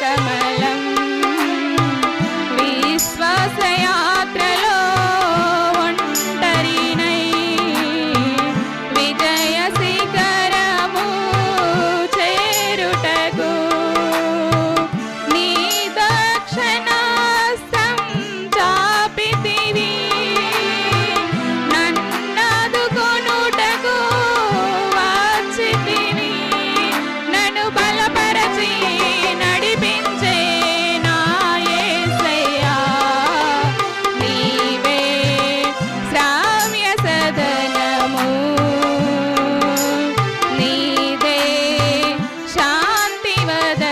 कमलं विश्वासया தேவத